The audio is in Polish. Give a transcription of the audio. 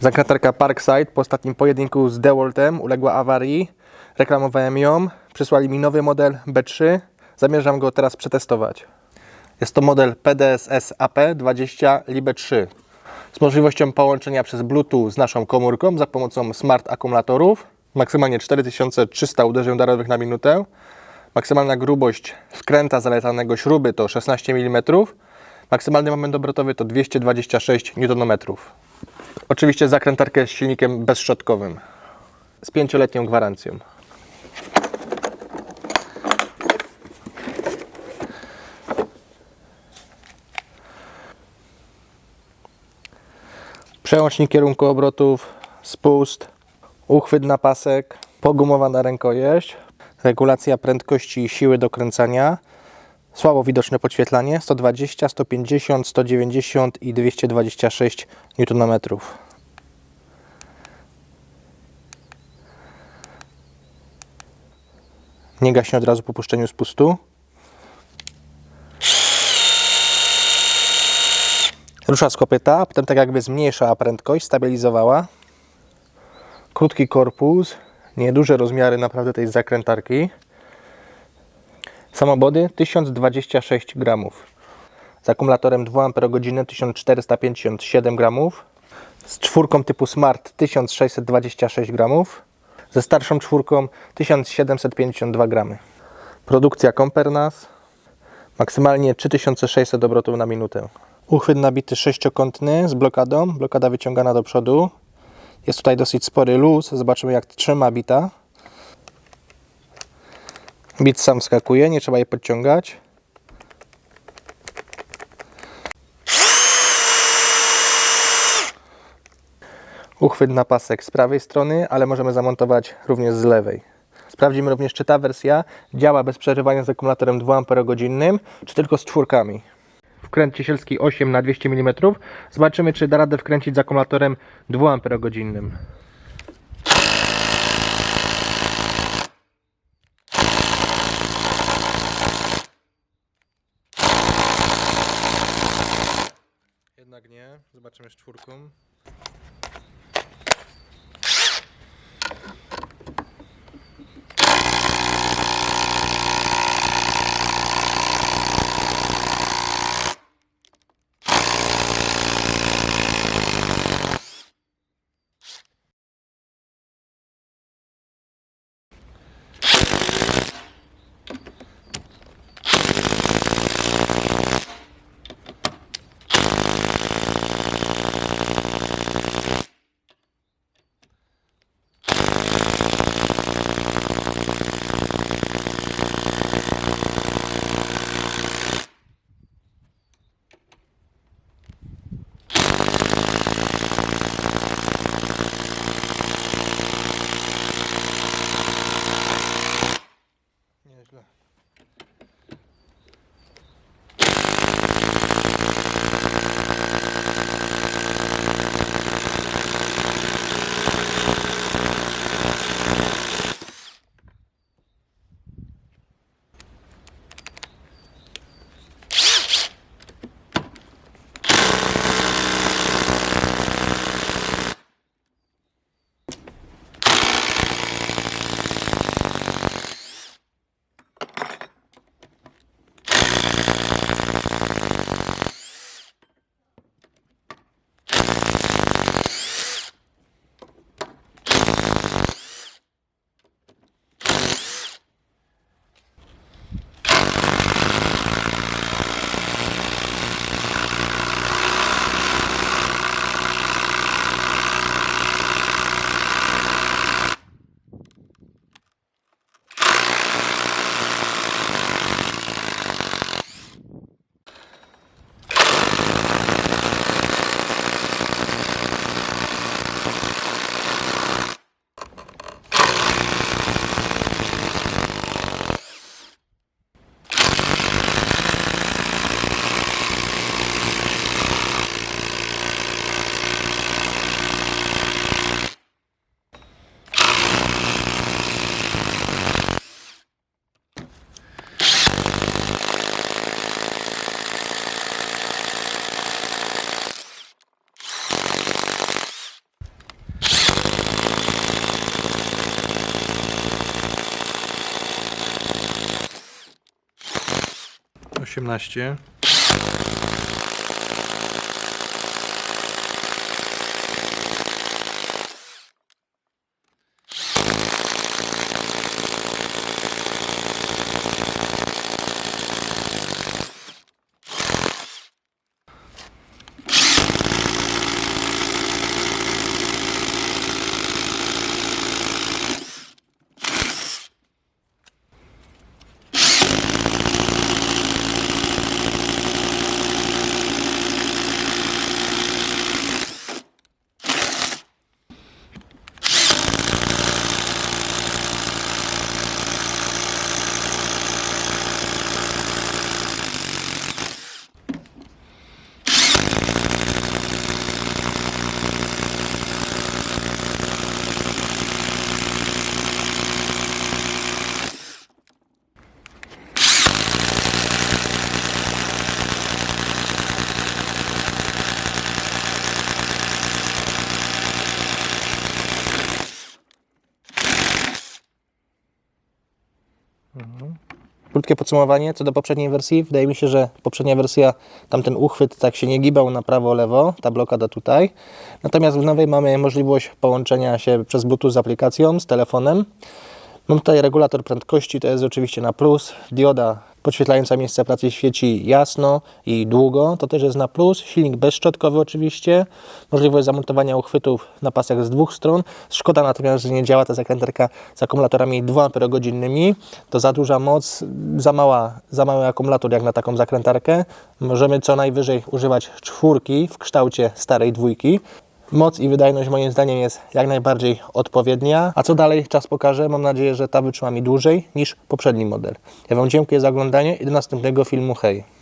Zakrętarka Parkside po ostatnim pojedynku z DeWaltem uległa awarii. Reklamowałem ją. Przysłali mi nowy model B3. Zamierzam go teraz przetestować. Jest to model PDSS AP20 Libe 3 z możliwością połączenia przez Bluetooth z naszą komórką za pomocą smart akumulatorów. Maksymalnie 4300 uderzeń udarowych na minutę. Maksymalna grubość wkręta zalecanego śruby to 16 mm. Maksymalny moment obrotowy to 226 Nm. Oczywiście zakrętarkę z silnikiem bezszczotkowym z pięcioletnią gwarancją. Przełącznik kierunku obrotów, spust, uchwyt na pasek, pogumowana rękojeść, regulacja prędkości i siły dokręcania, słabo widoczne podświetlanie 120, 150, 190 i 226 Nm. Nie gaśnie od razu po puszczeniu spustu. Rusza z kopyta, potem tak jakby zmniejszała prędkość, stabilizowała. Krótki korpus, nieduże rozmiary naprawdę tej zakrętarki. Samobody 1026 gramów. Z akumulatorem 2 Ah 1457 gramów. Z czwórką typu Smart 1626 gramów. Ze starszą czwórką 1752 gramy. Produkcja Compernas. Maksymalnie 3600 obrotów na minutę. Uchwyt nabity sześciokątny z blokadą. Blokada wyciągana do przodu. Jest tutaj dosyć spory luz. Zobaczymy jak trzyma bita. Bit sam skakuje, nie trzeba jej podciągać. Uchwyt na pasek z prawej strony, ale możemy zamontować również z lewej. Sprawdzimy również, czy ta wersja działa bez przerywania z akumulatorem 2 Ah, czy tylko z czwórkami. Wkręt ciesielski 8 na 200 mm. Zobaczymy, czy da radę wkręcić z akumulatorem 2 Jednak nie. Zobaczymy z czwórką. 18. Krótkie podsumowanie co do poprzedniej wersji. Wydaje mi się, że poprzednia wersja, tamten uchwyt tak się nie gibał na prawo, lewo, ta blokada tutaj. Natomiast w nowej mamy możliwość połączenia się przez Bluetooth z aplikacją, z telefonem. Mam tutaj regulator prędkości, to jest oczywiście na plus. Dioda podświetlająca miejsce pracy świeci jasno i długo, to też jest na plus. Silnik bezszczotkowy oczywiście. Możliwość zamontowania uchwytów na pasach z dwóch stron. Szkoda natomiast, że nie działa ta zakrętarka z akumulatorami 2 Ah. To za duża moc, za, mała, za mały akumulator jak na taką zakrętarkę. Możemy co najwyżej używać czwórki w kształcie starej dwójki. Moc i wydajność moim zdaniem jest jak najbardziej odpowiednia. A co dalej czas pokaże. Mam nadzieję, że ta wytrzyma mi dłużej niż poprzedni model. Ja Wam dziękuję za oglądanie i do następnego filmu. Hej!